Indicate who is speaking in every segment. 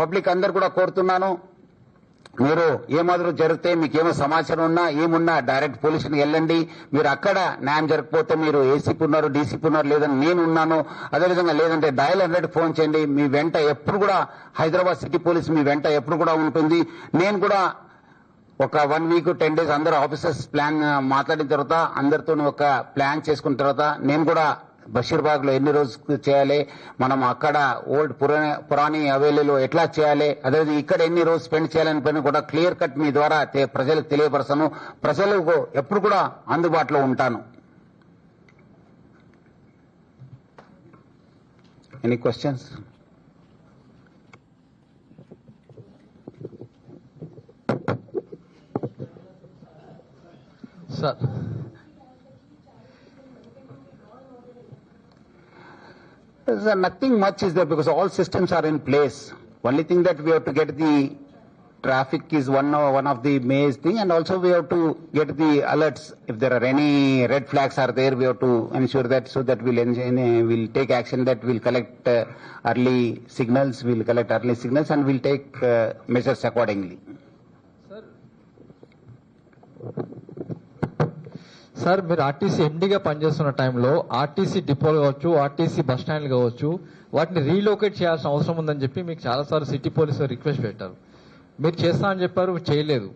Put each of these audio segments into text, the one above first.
Speaker 1: Public అందరు కూడా కోరుతున్నాను. మీరు ఏమాదిరి జరిగితే మీకు ఏమో సమాచారం ఉన్నా ఏమున్నా డైరెక్ట్ పోలీసుని వెళ్ళండి. మీరు అక్కడ న్యాయం జరగకపోతే మీరు ఏసీపీ ఉన్నారు డీసీపీ ఉన్నారు లేదని నేను ఉన్నాను. అదేవిధంగా లేదంటే డయల్ హండ్రెడ్ ఫోన్ చేయండి. మీ వెంట ఎప్పుడు కూడా హైదరాబాద్ సిటీ పోలీస్ మీ వెంట ఎప్పుడు కూడా ఉంటుంది. నేను కూడా ఒక వన్ వీక్ టెన్ డేస్ అందరు ఆఫీసర్స్ ప్లాన్ మాట్లాడిన తర్వాత అందరితో ఒక ప్లాన్ చేసుకున్న తర్వాత నేను కూడా బషీర్బాగ్లో ఎన్ని రోజులు చేయాలి? మనం అక్కడ ఓల్డ్ పురాణి పురాణి హవేలీలో ఎట్లా చేయాలి? అదే ఇక్కడ ఎన్ని రోజు స్పెండ్ చేయాలని పని కూడా క్లియర్ కట్ మీ ద్వారా ప్రజలకు తెలియపరచను ప్రజలకు ఎప్పుడు కూడా అందుబాటులో ఉంటాను. Any questions
Speaker 2: sir
Speaker 1: Sir, nothing much is there because all systems are in place. Only thing that we have to get the traffic is one of, one of the main thing and also we have to get the alerts. If there are any red flags are there, we have to ensure that so that we'll, we'll take action that we'll collect uh, early signals, we'll collect early signals and we'll take uh, measures accordingly.
Speaker 2: Sir మీరు RTC ఎండీగా పనిచేస్తున్న టైంలో RTC డిపోలు కావచ్చు RTC bus స్టాండ్లు కావచ్చు వాటిని relocate చేయాల్సిన అవసరం ఉందని చెప్పి మీకు చాలాసార్లు సిటీ పోలీసు రిక్వెస్ట్ పెట్టారు. మీరు చేస్తా అని చెప్పారు చేయలేదు.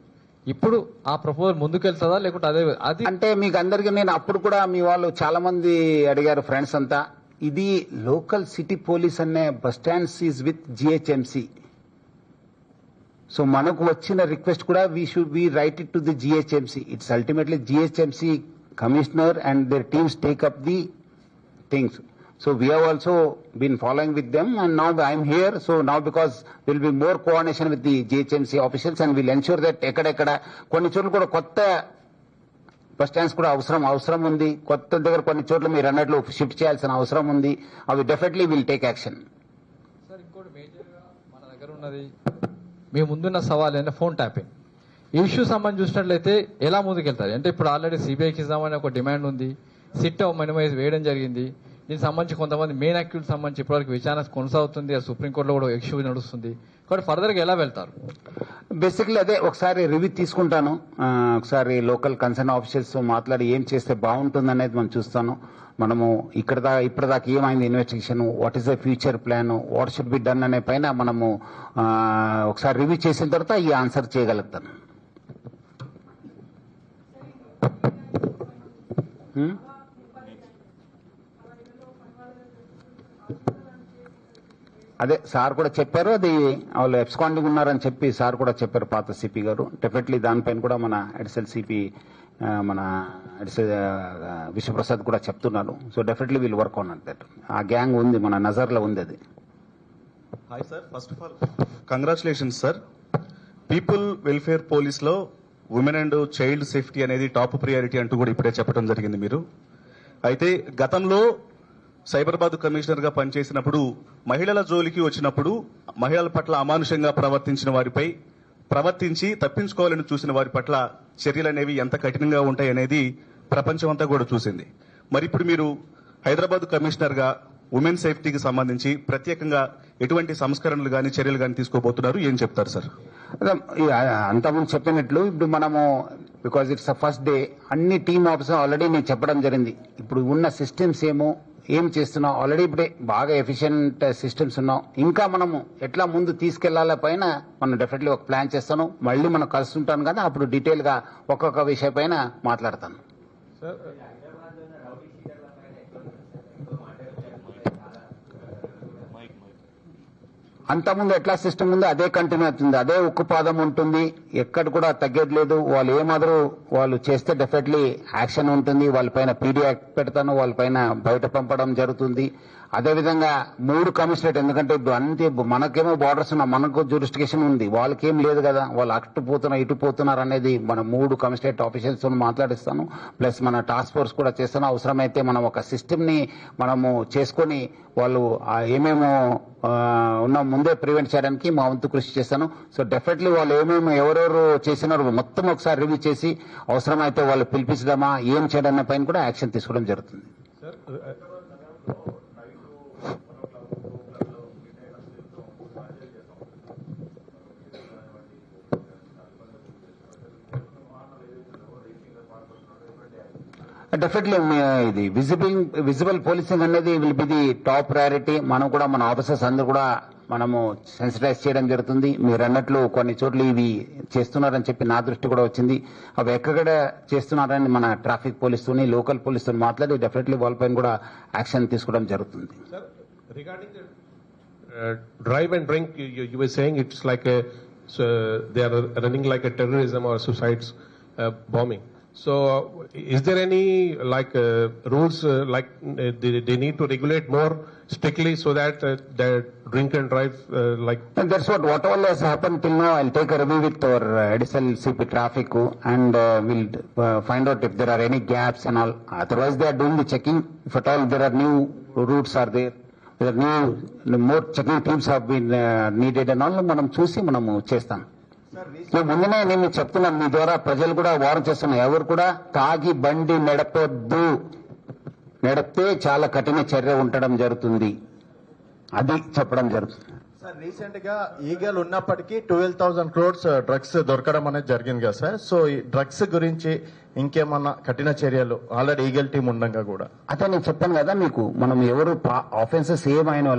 Speaker 2: ఇప్పుడు ఆ ప్రపోజల్ ముందుకెళ్తుందా లేకుంటే అదే అది
Speaker 1: అంటే మీకు అందరికీ నేను అప్పుడు కూడా మీ వాళ్ళు చాలా మంది అడిగారు ఫ్రెండ్స్ అంతా ఇది లోకల్ సిటీ పోలీస్ అనే bus stands is with GHMC. So మనకు వచ్చిన రిక్వెస్ట్ కూడా we should be write it to the GHMC it's ultimately GHMC commissioner and their teams take up the things So we have also been following with them and now I am here. So now because there will be more coordination with the GHMC officials and we'll ensure that ఎక్కడెక్కడ కొన్ని చోట్ల కూడా కొత్త bus stands కూడా అవసరం అవసరం ఉంది. కొత్త దగ్గర కొన్ని చోట్ల మీరు అన్నట్లు షిఫ్ట్ చేయాల్సిన అవసరం ఉంది. అవి definitely will take action
Speaker 2: sir ఇంకోటి మేజర్గా మన దగ్గర ఉన్నది మీ ముందున్న సవాల్ అంటే ఫోన్ ట్యాపింగ్. ఈ ఇష్యూ సంబంధించి చూసినట్లయితే ఎలా ముందుకెళ్తారు? అంటే ఇప్పుడు ఆల్రెడీ సిబిఐకి ఇద్దామని ఒక డిమాండ్ ఉంది. సిట్ మినిమైజ్ వేయడం జరిగింది. దీనికి సంబంధించి కొంతమంది మెయిన్ అక్యూట్ సంబంధించి ఇప్పటివరకు విచారణ కొనసాగుతుంది. అది సుప్రీంకోర్టులో కూడా ఇష్యూ నడుస్తుంది. కాబట్టి ఫర్దర్గా ఎలా వెళ్తారు?
Speaker 1: బేసిక్లీ అదే ఒకసారి రివ్యూ తీసుకుంటాను. ఆ, ఒకసారి లోకల్ కన్సర్న్ ఆఫీసర్స్ మాట్లాడి ఏం చేస్తే బాగుంటుంది అనేది మనం చూస్తాను. మనము ఇక్కడ దా ఇప్పటిదాకా ఏమైంది investigation what is the future plan what should be done అనే పైన మనము ఆ, ఒకసారి రివ్యూ చేసిన తర్వాత ఈ ఆన్సర్ చేయగలుగుతాను. అదే సార్ కూడా చెప్పారు అది వాళ్ళు ఎబ్స్కాండింగ్ ఉన్నారని చెప్పి సార్ కూడా చెప్పారు పాత సిపి గారు. డెఫినెట్లీ దానిపైన కూడా మన ఎడిసెల్ సిపి మన ఎడిసెల్ విశ్వప్రసాద్ కూడా చెప్తున్నారు. So definitely we'll work on that ఆ గ్యాంగ్ ఉంది మన నజర్లో ఉంది అది.
Speaker 3: Hi sir first of all congratulations sir people welfare పోలీస్లో women and child safety అనేది టాప్ ప్రియారిటీ అంటూ కూడా ఇప్పుడే చెప్పడం జరిగింది మీరు. అయితే గతంలో సైబరాబాద్ కమిషనర్గా పనిచేసినప్పుడు మహిళల జోలికి వచ్చినప్పుడు మహిళల పట్ల అమానుషంగా ప్రవర్తించిన వారిపై ప్రవర్తించి తప్పించుకోవాలని చూసిన వారి పట్ల చర్యలు అనేవి ఎంత కఠినంగా ఉంటాయనేది ప్రపంచమంతా ప్రపంచం అంతా కూడా చూసింది. మరి ఇప్పుడు మీరు హైదరాబాద్ కమిషనర్గా ఉమెన్ సేఫ్టీకి సంబంధించి ప్రత్యేకంగా ఎటువంటి సంస్కరణలు కానీ చర్యలు కానీ తీసుకోబోతున్నారు? ఏం చెప్తారు సార్?
Speaker 1: అంతకుముందు చెప్పినట్లు ఇప్పుడు మనము బికాజ్ ఇట్స్ ఫస్ట్ డే అన్ని టీమ్ ఆఫీసర్ ఆల్రెడీ నేను చెప్పడం జరిగింది. ఇప్పుడు ఉన్న సిస్టమ్స్ ఏమో ఏం చేస్తున్నాం? ఆల్రెడీ ఇప్పుడే బాగా ఎఫిషియెంట్ సిస్టమ్స్ ఉన్నాం. ఇంకా మనము ఎట్లా ముందు తీసుకెళ్ళాల పైన మనం డెఫినెట్లీ ఒక ప్లాన్ చేస్తాను. మళ్ళీ మనం కలుస్తుంటాను కదా అప్పుడు డీటెయిల్గా ఒక్కొక్క విషయం పైన మాట్లాడతాను. అంతకుముందు ఎట్లా సిస్టమ్ ఉందో అదే కంటిన్యూ అవుతుంది అదే ఉక్కుపాదం ఉంటుంది. ఎక్కడ కూడా తగ్గేది లేదు వాళ్ళు ఏమాదరు వాళ్ళు చేస్తే డెఫినెట్లీ యాక్షన్ ఉంటుంది. వాళ్ళపైన పీడీ యాక్ట్ పెడతాను. వాళ్ళపైన బయట పంపడం జరుగుతుంది. అదేవిధంగా మూడు కమిషనరేట్ ఎందుకంటే అంతే మనకేమో బార్డర్స్ ఉన్నా మనకు జూరిస్టికేషన్ ఉంది. వాళ్ళకేం లేదు కదా. వాళ్ళు అటు పోతున్నారు ఇటు పోతున్నారు అనేది మన మూడు కమిషనరేట్ ఆఫీసర్స్ మాట్లాడిస్తాను. ప్లస్ మన టాస్క్ ఫోర్స్ కూడా చేస్తాను. అవసరమైతే మనం ఒక సిస్టమ్ని మనము చేసుకొని వాళ్ళు ఏమేమో ఉన్న ముందే ప్రివెంట్ చేయడానికి మా వంతు కృషి చేస్తాను. సో డెఫినెట్లీ వాళ్ళు ఏమేమి ఎవరెవరు చేసినారు మొత్తం ఒకసారి రివ్యూ చేసి అవసరమైతే వాళ్ళు పిలిపించడమా ఏం చేయడన్న పైన కూడా యాక్షన్ తీసుకోవడం జరుగుతుంది. డెఫినెట్లీ ఇది విజిబింగ్ విజిబుల్ పోలీసింగ్ అనేది will be the top priority మనం కూడా మన ఆఫీసర్స్ అందరూ కూడా మనము సెన్సిటైజ్ చేయడం జరుగుతుంది. మీరు అన్నట్లు కొన్ని చోట్ల ఇవి చేస్తున్నారని చెప్పి నా దృష్టి కూడా వచ్చింది. అవి ఎక్కడ చేస్తున్నారని మన ట్రాఫిక్ పోలీసుని లోకల్ పోలీసుని మాట్లాడి డెఫినెట్లీ వాళ్ళపైన కూడా యాక్షన్ తీసుకోవడం జరుగుతుంది.
Speaker 4: Drive and drink you drive saying it's like you- you were saying it's like a, so they So, is there any like uh, rules uh, like uh, they, they need to regulate more strictly so that uh, the drink and drive uh, like
Speaker 1: And that's what, whatever has happened till now, I'll take a review with our uh, additional CP traffic and uh, we'll uh, find out if there are any gaps and all. Otherwise, they are doing the checking. If at all there are new routes are there, there are new, more checking teams have been uh, needed and all, మనం చూసి మనము చేస్తాం. మేము ముందునే నేను చెప్తున్నాను మీ ద్వారా ప్రజలు కూడా వారం చేస్తున్నాం ఎవరు కూడా తాగి బండి నడపొద్దు. నడిపితే చాలా కఠిన చర్య ఉండడం జరుగుతుంది. అది చెప్పడం జరుగుతుంది.
Speaker 5: సార్ రీసెంట్గా ఈగల్ ఉన్నప్పటికీ twelve thousand crores uh, drugs దొరకడం అనేది జరిగింది కదా సార్. సో ఈ డ్రగ్స్ గురించి ఇంకేమన్నా కఠిన చర్యలు? ఆల్రెడీ ఈగల్ టీం ఉండగా కూడా.
Speaker 1: అదే నేను చెప్పాను కదా మీకు మనం ఎవరు ఆఫెన్సెస్ ఏమైనా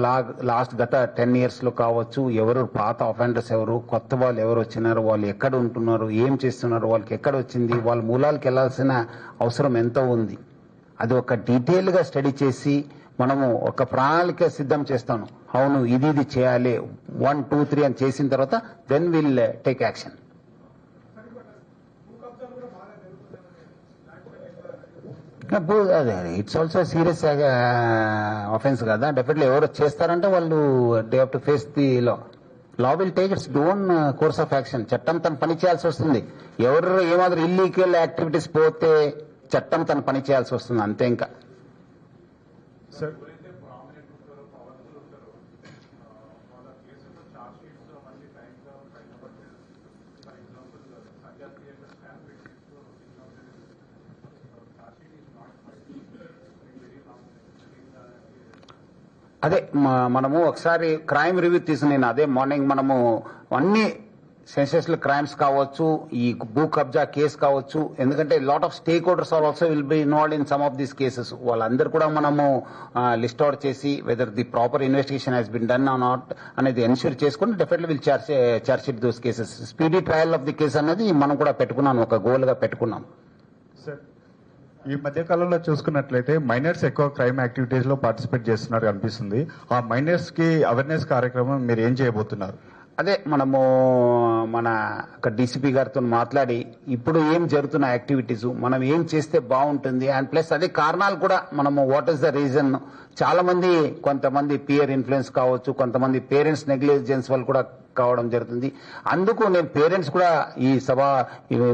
Speaker 1: లాస్ట్ గత టెన్ ఇయర్స్లో కావచ్చు ఎవరు పాత ఆఫెండర్స్ ఎవరు కొత్త వాళ్ళు ఎవరు వచ్చినారు వాళ్ళు ఎక్కడ ఉంటున్నారు ఏం చేస్తున్నారు వాళ్ళకి ఎక్కడ వచ్చింది వాళ్ళ మూలాలకు వెళ్ళాల్సిన అవసరం ఎంతో ఉంది. అది ఒక డీటెయిల్గా స్టడీ చేసి మనము ఒక ప్రణాళిక సిద్ధం చేస్తాను. అవును ఇది ఇది చేయాలి. వన్ టూ త్రీ అని చేసిన తర్వాత then will take action it's also serious offence కదా. డెఫినెట్లీ ఎవరు చేస్తారంటే వాళ్ళు they have to face the law law will take its own course of action చట్టం తను పని చేయాల్సి వస్తుంది. ఎవరు ఏమాత్రం ఇల్లీగల్ యాక్టివిటీస్ పోతే చట్టం తను పని చేయాల్సి వస్తుంది. అంతే ఇంకా.
Speaker 5: సార్
Speaker 1: అదే మనము ఒకసారి క్రైమ్ రివ్యూ తీసి నేను అదే మార్నింగ్ మనము అన్ని సెన్సేషనల్ క్రైమ్స్ కావచ్చు ఈ భూ కబ్జా కేసు కావచ్చు ఎందుకంటే lot of stakeholders are also will be involve in some of these cases వాళ్ళందరూ కూడా మనము లిస్ట్ అవుట్ చేసి whether the proper investigation has been done not అనేది ఎన్ష్యూర్ చేసుకుని definitely will charge charge sheet those cases speedy trial of the case అనేది మనం కూడా పెట్టుకున్నాం ఒక గోల్గా పెట్టుకున్నాం.
Speaker 6: సార్ ఈ మధ్య కాలంలో చూసుకున్నట్లయితే మైనర్స్ ఎక్కువ క్రైమ్ యాక్టివిటీస్లో పార్టిసిపేట్ చేస్తున్నారు అనిపిస్తుంది. ఆ మైనర్స్కి అవేర్నెస్ కార్యక్రమం మీరు ఏం చేయబోతున్నారు?
Speaker 1: అదే మనము మన డీసీపీ గారితో మాట్లాడి ఇప్పుడు ఏం జరుగుతున్న యాక్టివిటీస్ మనం ఏం చేస్తే బాగుంటుంది అండ్ ప్లస్ అదే కారణాలు కూడా మనము వాట్ ఈస్ ద రీజన్ చాలా మంది కొంతమంది పియర్ ఇన్ఫ్లుయెన్స్ కావచ్చు కొంతమంది పేరెంట్స్ నెగ్లిజెన్స్ వల్ల కూడా కావడం జరుగుతుంది. అందుకు నేను పేరెంట్స్ కూడా ఈ సభ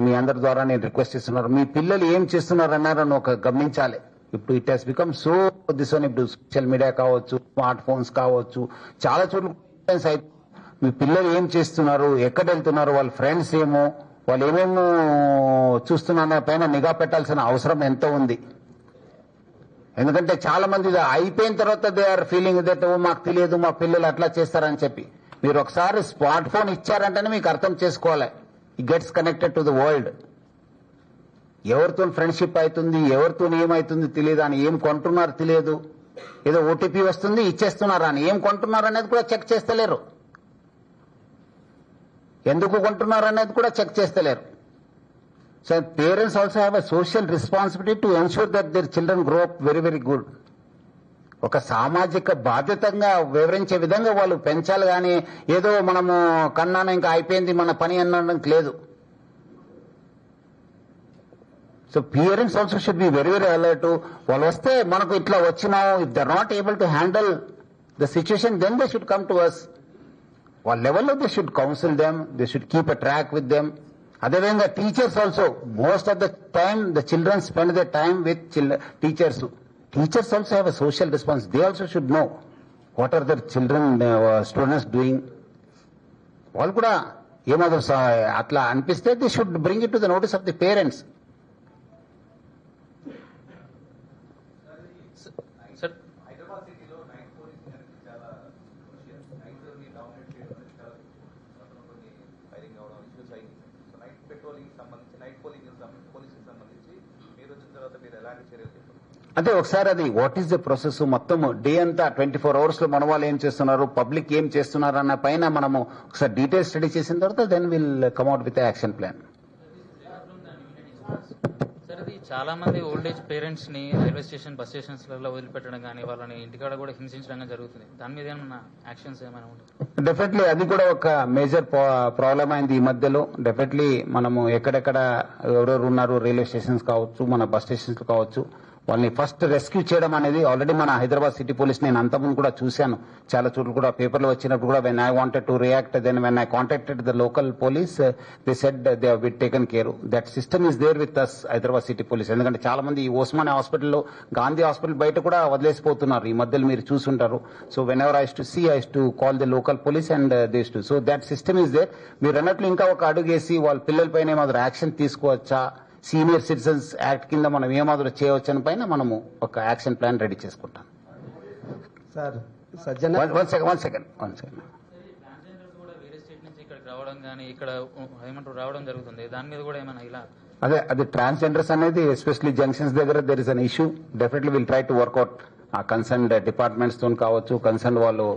Speaker 1: మీ అందరి ద్వారా నేను రిక్వెస్ట్ చేస్తున్నారు. మీ పిల్లలు ఏం చేస్తున్నారు అన్నారని ఒక గమనించాలి. ఇప్పుడు it has become so this one ఇప్పుడు సోషల్ మీడియా కావచ్చు స్మార్ట్ ఫోన్స్ కావచ్చు చాలా చోట్ల అయితే మీ పిల్లలు ఏం చేస్తున్నారు? ఎక్కడ వెళ్తున్నారు? వాళ్ళ ఫ్రెండ్స్ ఏమో వాళ్ళు ఏమేమో చూస్తున్న పైన నిఘా పెట్టాల్సిన అవసరం ఎంతో ఉంది. ఎందుకంటే చాలా మంది ఇది అయిపోయిన తర్వాత దే ఆర్ ఫీలింగ్ దట్ మాకు తెలియదు మా పిల్లలు అట్లా చేస్తారని చెప్పి. మీరు ఒకసారి స్మార్ట్ ఫోన్ ఇచ్చారంటేనే మీకు అర్థం చేసుకోవాలి. ఈ gets connected to the world ఎవరితో ఫ్రెండ్షిప్ అవుతుంది ఎవరితో ఏమవుతుంది తెలియదు అని ఏం కొంటున్నారు తెలియదు. ఏదో ఓటీపీ వస్తుంది ఇచ్చేస్తున్నారు అని ఏం కొంటున్నారు అనేది కూడా చెక్ చేస్తలేరు. ఎందుకు కొంటున్నారు అనేది కూడా చెక్ చేస్తలేరు. So parents also have a social responsibility to ensure that their children grow up very very good ఒక సామాజిక బాధ్యతంగా వివరించే విధంగా వాళ్ళు పెంచాలి కానీ ఏదో మనము కన్నాను ఇంకా అయిపోయింది మన పని అనడానికి లేదు. So parents also should be very very alert వాళ్ళు వస్తే మనకు ఇట్లా వచ్చినాం if they're not able to handle the situation then they should come to us వాళ్ళ లెవెల్లో they should counsel them they should keep a track with them అదేవిధంగా teachers also most of the time the children spend the time with teachers teachers also have a social response they also should know what are their children students doing వాళ్ళు కూడా ఏమాత్రం స- అట్లా అనిపిస్తే
Speaker 7: they should bring it to the notice of the parents
Speaker 1: అదే ఒకసారి అది what is the process మొత్తం డే అంతా ట్వంటీ ఫోర్ అవర్స్లో మన వాళ్ళు ఏం చేస్తున్నారు? పబ్లిక్ ఏం చేస్తున్నారు అన్న పైన మనము ఒకసారి డీటెయిల్ స్టడీ చేసిన తర్వాత then will come out with
Speaker 8: action plan చాలా మంది ఓల్డ్ ఏజ్ పేరెంట్స్ని రైల్వే స్టేషన్ బస్ స్టేషన్స్లలో వదిలిపెట్టడం కానీ వాళ్ళని ఇంటికాడ కూడా హింసించడం జరుగుతుంది. దాని మీద ఏమన్నా యాక్షన్స్ ఏమైనా ఉంటాయి
Speaker 1: డెఫినెట్లీ అది కూడా ఒక మేజర్ ప్రాబ్లం అయింది ఈ మధ్యలో. డెఫినెట్లీ మనము ఎక్కడెక్కడ ఎవరెవరు ఉన్నారు? రైల్వే స్టేషన్స్ కావచ్చు మన బస్ స్టేషన్స్ కావచ్చు. వాళ్ళని ఫస్ట్ రెస్క్యూ చేయడం అనేది ఆల్రెడీ మన హైదరాబాద్ సిటీ పోలీస్ నేను అంతకుముందు కూడా చూశాను. చాలా చోట్ల కూడా పేపర్లు వచ్చినప్పుడు కూడా when I wanted to react then when I contacted the local police they said they with taken care that system is there with us Hyderabad city police. ఎందుకంటే చాలా మంది ఈ ఓస్మాన్ హాస్పిటల్లో గాంధీ హాస్పిటల్ బయట కూడా వదిలేసిపోతున్నారు. ఈ మధ్యలో మీరు చూసుంటారు. So whenever is to see is to call the local police and these to so that system is there మీరు అన్నట్లు ఇంకా ఒక అడుగేసి వాళ్ళ పిల్లలపైన ఏమాత్రం యాక్షన్ తీసుకోవచ్చా? సీనియర్ సిటిజన్స్ యాక్ట్ కింద మనం ఏమాత్రం చేయవచ్చని పైన మనము ఒక యాక్షన్ ప్లాన్ రెడీ చేసుకుంటాం.
Speaker 8: Sir one second one second one రావడం కానీ ఇక్కడ ఏమంటారు రావడం జరుగుతుంది. దాని మీద కూడా ఏమైనా ఇలా
Speaker 1: అదే అది ట్రాన్స్జెండర్స్ అనేది ఎస్పెషల్లీ జంక్షన్స్ దగ్గర there is an issue definitely will try to work out ఆ కన్సర్న్ డిపార్ట్మెంట్స్తో కావచ్చు కన్సర్న్ వాళ్ళు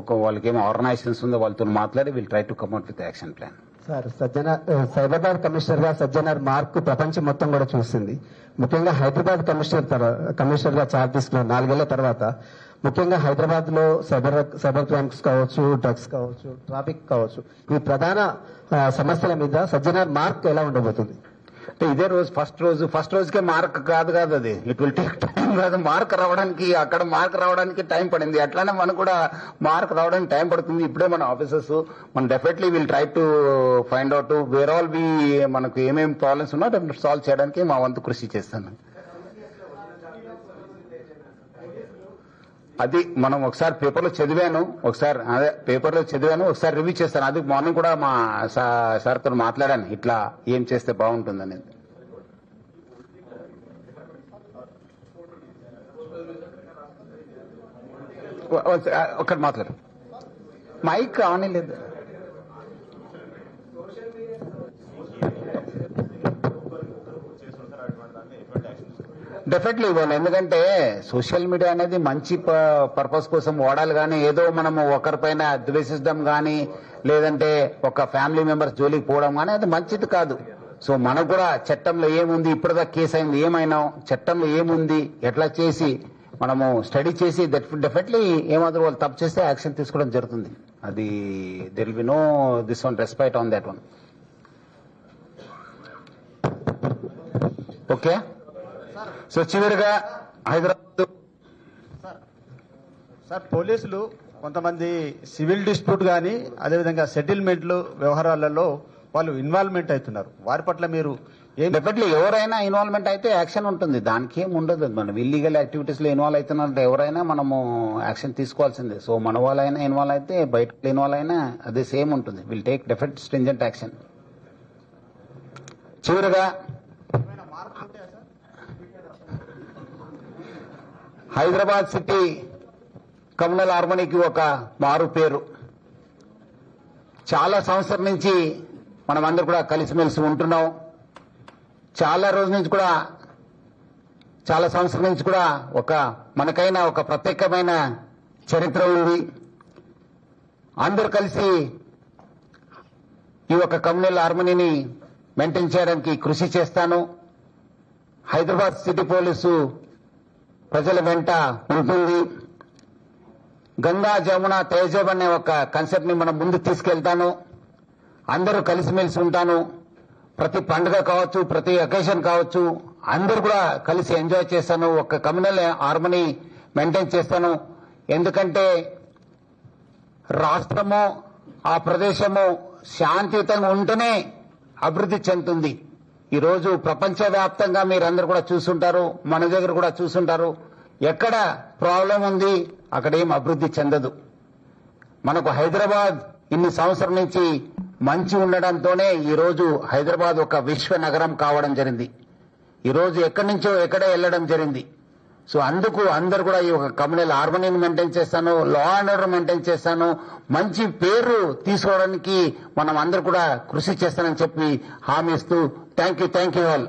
Speaker 1: ఒక వాళ్ళకి ఏమో ఆర్గనైజేషన్స్ ఉందో వాళ్ళతో మాట్లాడి will try to come out with action
Speaker 9: plan sir Sajjana Cyberabad కమిషనర్గా సజ్జనార్ మార్క్ ప్రపంచం మొత్తం కూడా చూసింది. ముఖ్యంగా హైదరాబాద్ కమిషనర్ కమిషనర్గా చార్జ్ తీసుకున్న నాలుగేళ్ళ తర్వాత ముఖ్యంగా హైదరాబాద్లో సైబర్ సైబర్ క్రైమ్స్ కావచ్చు డ్రగ్స్ కావచ్చు ట్రాఫిక్ కావచ్చు ఈ ప్రధాన సమస్యల మీద సజ్జనార్ మార్క్ ఎలా ఉండబోతుంది?
Speaker 1: అంటే ఇదే రోజు ఫస్ట్ రోజు ఫస్ట్ రోజుకే మార్క్ కాదు కాదు అది. ఇట్ విల్ టేక్ టైం కాదు. మార్క్ రావడానికి అక్కడ మార్క్ రావడానికి టైం పడింది. అట్లానే మనకు కూడా మార్క్ రావడానికి టైం పడుతుంది. ఇప్పుడే మన ఆఫీసర్స్ మనం definitely will try to find out where all be మనకు ఏమేమి ప్రాబ్లమ్స్ ఉన్నా సాల్వ్ చేయడానికి మా వంతు కృషి చేస్తాను. అది మనం ఒకసారి పేపర్లో చదివాను ఒకసారి అదే పేపర్లో చదివాను ఒకసారి రివ్యూ చేస్తాను. అది మార్నింగ్ కూడా మా సార్తో మాట్లాడాను. ఇట్లా ఏం చేస్తే బాగుంటుంది ఒకటి మాట్లాడు. మైక్ ఆన్ లేదు. డెఫినెట్లీ ఇవ్వాలి ఎందుకంటే సోషల్ మీడియా అనేది మంచి పర్పస్ కోసం వాడాలి కానీ ఏదో మనము ఒకరిపైన ద్వేషించడం కానీ లేదంటే ఒక ఫ్యామిలీ మెంబర్స్ జోలికి పోవడం కానీ అది మంచిది కాదు. సో మనకు కూడా చట్టంలో ఏముంది ఇప్పటిదాకా కేసు అయింది ఏమైనా చట్టంలో ఏముంది ఎట్లా చేసి మనము స్టడీ చేసి డెఫినెట్లీ ఏమాత్రం వాళ్ళు తప్పు చేస్తే యాక్షన్ తీసుకోవడం జరుగుతుంది. అది there be no this one respect on that one okay so చివరిగా హైదరాబాద్.
Speaker 10: సార్ పోలీసులు కొంతమంది సివిల్ డిస్ప్యూట్ కానీ అదేవిధంగా సెటిల్మెంట్లు వ్యవహారాలలో వాళ్ళు ఇన్వాల్వ్మెంట్ అవుతున్నారు. వారి పట్ల మీరు ఏం
Speaker 1: డెఫినెట్లీ ఎవరైనా ఇన్వాల్వ్మెంట్ అయితే యాక్షన్ ఉంటుంది. దానికి ఏం ఉండదు. మనం ఇల్లీగల్ యాక్టివిటీస్లో ఇన్వాల్వ్ అవుతున్నారంటే ఎవరైనా మనము యాక్షన్ తీసుకోవాల్సిందే. సో మన వాళ్ళైనా ఇన్వాల్వ్ అయితే బయట ఇన్వాల్వ్ అయినా అదే సేమ్ ఉంటుంది. Will take definite stringent action చివరిగా హైదరాబాద్ సిటీ కమ్యూనల్ హార్మనీకి ఒక మారు పేరు. చాలా సంవత్సరం నుంచి మనం అందరు కూడా కలిసిమెలిసి ఉంటున్నాం. చాలా రోజుల నుంచి కూడా చాలా సంవత్సరం నుంచి కూడా ఒక మనకైనా ఒక ప్రత్యేకమైన చరిత్ర ఉంది. అందరూ కలిసి ఈ యొక్క కమ్యూనల్ హార్మనీని మెయింటైన్ చేయడానికి కృషి చేస్తాను. హైదరాబాద్ సిటీ పోలీసు ప్రజల వెంట ఉంటుంది. గంగా జమున తేజబ్ అనే ఒక కాన్సెప్ట్ని మనం ముందు తీసుకెళ్తాను. అందరూ కలిసిమెలిసి ఉంటాను. ప్రతి పండుగ కావచ్చు ప్రతి అకేషన్ కావచ్చు అందరూ కూడా కలిసి ఎంజాయ్ చేస్తాను. ఒక కమ్యూనల్ హార్మనీ మెయింటైన్ చేస్తాను. ఎందుకంటే రాష్ట్రము ఆ ప్రదేశము శాంతియుతంగా ఉంటేనే అభివృద్ధి చెందుతుంది. ఈరోజు ప్రపంచవ్యాప్తంగా మీరందరూ కూడా చూసుంటారు మన దగ్గర కూడా చూసుంటారు. ఎక్కడ ప్రాబ్లం ఉంది అక్కడ ఏం అభివృద్ధి చెందదు. మనకు హైదరాబాద్ ఇన్ని సంవత్సరం నుంచి మంచి ఉండడంతోనే ఈ రోజు హైదరాబాద్ ఒక విశ్వ నగరం కావడం జరిగింది. ఈరోజు ఎక్కడి నుంచో ఎక్కడ వెళ్ళడం జరిగింది. సో అందుకు అందరు కూడా ఈ ఒక కమ్యూనల్ హార్మోనీని మెయింటైన్ చేస్తాను లా అండ్ ఆర్డర్ మెయింటైన్ చేస్తాను. మంచి పేరు తీసుకోవడానికి మనం అందరు కూడా కృషి చేస్తానని చెప్పి హామీ ఇస్తూ thank you thank you all